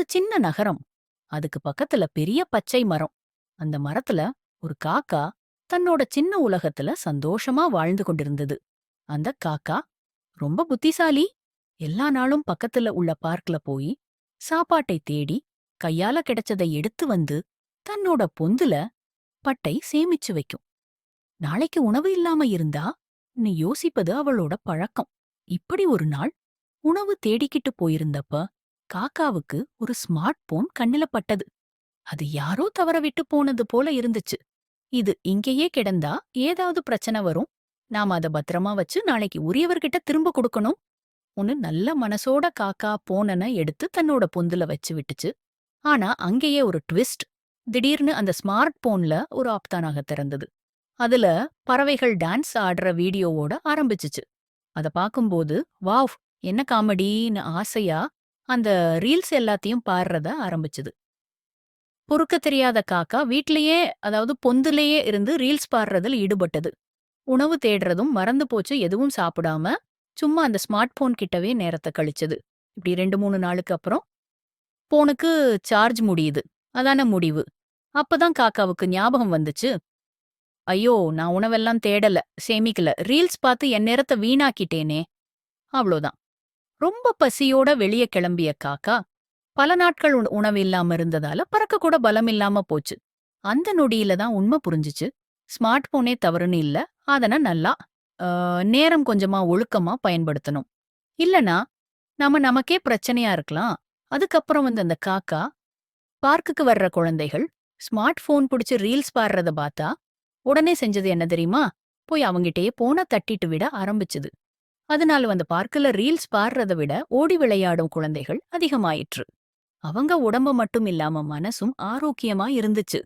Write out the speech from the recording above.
ஒரு சின்ன நகரம். அதுக்கு பக்கத்துல பெரிய பச்சை மரம். அந்த மரத்துல ஒரு காக்கா தன்னோட சின்ன உலகத்துல சந்தோஷமா வாழ்ந்து கொண்டிருந்தது. அந்த காக்கா ரொம்ப புத்திசாலி. எல்லா நாளும் பக்கத்துல உள்ள பார்க்ல போய் சாப்பாட்டை தேடி கையால கிடைச்சதை எடுத்து வந்து தன்னோட பொந்துல பட்டை சேமிச்சு வைக்கும். நாளைக்கு உணவு இல்லாம இருந்தா நீ யோசிப்பது அவளோட பழக்கம். இப்படி ஒரு நாள் உணவு தேடிக்கிட்டு போயிருந்தப்ப காக்காவுக்கு ஒரு ஸ்மார்ட் போன் கண்ணில பட்டது. அது யாரோ தவற விட்டு போனது போல இருந்துச்சு. இது இங்கேயே கிடந்தா ஏதாவது பிரச்சனை வரும். நாம அத பத்திரமா வச்சு நாளைக்கு உரியவர்கிட்ட திரும்ப கொடுக்கணும். ஒன்னு நல்ல மனசோட காக்கா போனன எடுத்து தன்னோட பொந்துல வச்சு விட்டுச்சு. ஆனா அங்கேயே ஒரு ட்விஸ்ட். திடீர்னு அந்த ஸ்மார்ட் போன்ல ஒரு ஆப்தானாக திறந்தது. அதுல பறவைகள் டான்ஸ் ஆடுற வீடியோவோட ஆரம்பிச்சுச்சு. அத பாக்கும்போது வாவ் என்ன காமெடின்னு ஆசையா? அந்த ரீல்ஸ் எல்லாத்தையும் பாடுறத ஆரம்பிச்சுது. பொறுக்க தெரியாத காக்கா வீட்லயே அதாவது பொந்துலயே இருந்து ரீல்ஸ் பாடுறதுல ஈடுபட்டது. உணவு தேடுறதும் மறந்து போச்சு எதுவும் சாப்பிடாம சும்மா அந்த ஸ்மார்ட் போன் கிட்டவே நேரத்தை கழிச்சது. இப்படி ரெண்டு மூணு நாளுக்கு அப்புறம் போனுக்கு சார்ஜ் முடியுது. அதான முடிவு. அப்பதான் காக்காவுக்கு ஞாபகம் வந்துச்சு. ஐயோ நான் உணவெல்லாம் தேடல சேமிக்கல. ரீல்ஸ் பார்த்து என் நேரத்தை வீணாக்கிட்டேனே. அவ்வளோதான். ரொம்ப பசியோட வெளியே கிளம்பிய காக்கா பல நாட்கள் உணவு இல்லாம இருந்ததால பறக்க கூட பலம் இல்லாம போச்சு. அந்த நொடியில தான் உண்மை புரிஞ்சுச்சு. ஸ்மார்ட் போனே தவறுன்னு இல்ல. அதன நல்லா நேரம் கொஞ்சமா ஒழுக்கமா பயன்படுத்தணும். இல்லனா நாம நமக்கே பிரச்சனையா இருக்கலாம். அதுக்கப்புறம் வந்து அந்த காக்கா பார்க்குக்கு வர்ற குழந்தைகள் ஸ்மார்ட் போன் பிடிச்சு ரீல்ஸ் பாடுறத பார்த்தா உடனே செஞ்சது என்ன தெரியுமா? போய் அவங்கிட்டயே போன தட்டிட்டு விட ஆரம்பிச்சுது. அதனால அந்த பார்க்கல ரீல்ஸ் பாடுறத விட ஓடி விளையாடும் குழந்தைகள் அதிகமாயிற்று. அவங்க உடம்பு மட்டும் இல்லாம மனசும் ஆரோக்கியமா இருந்துச்சு.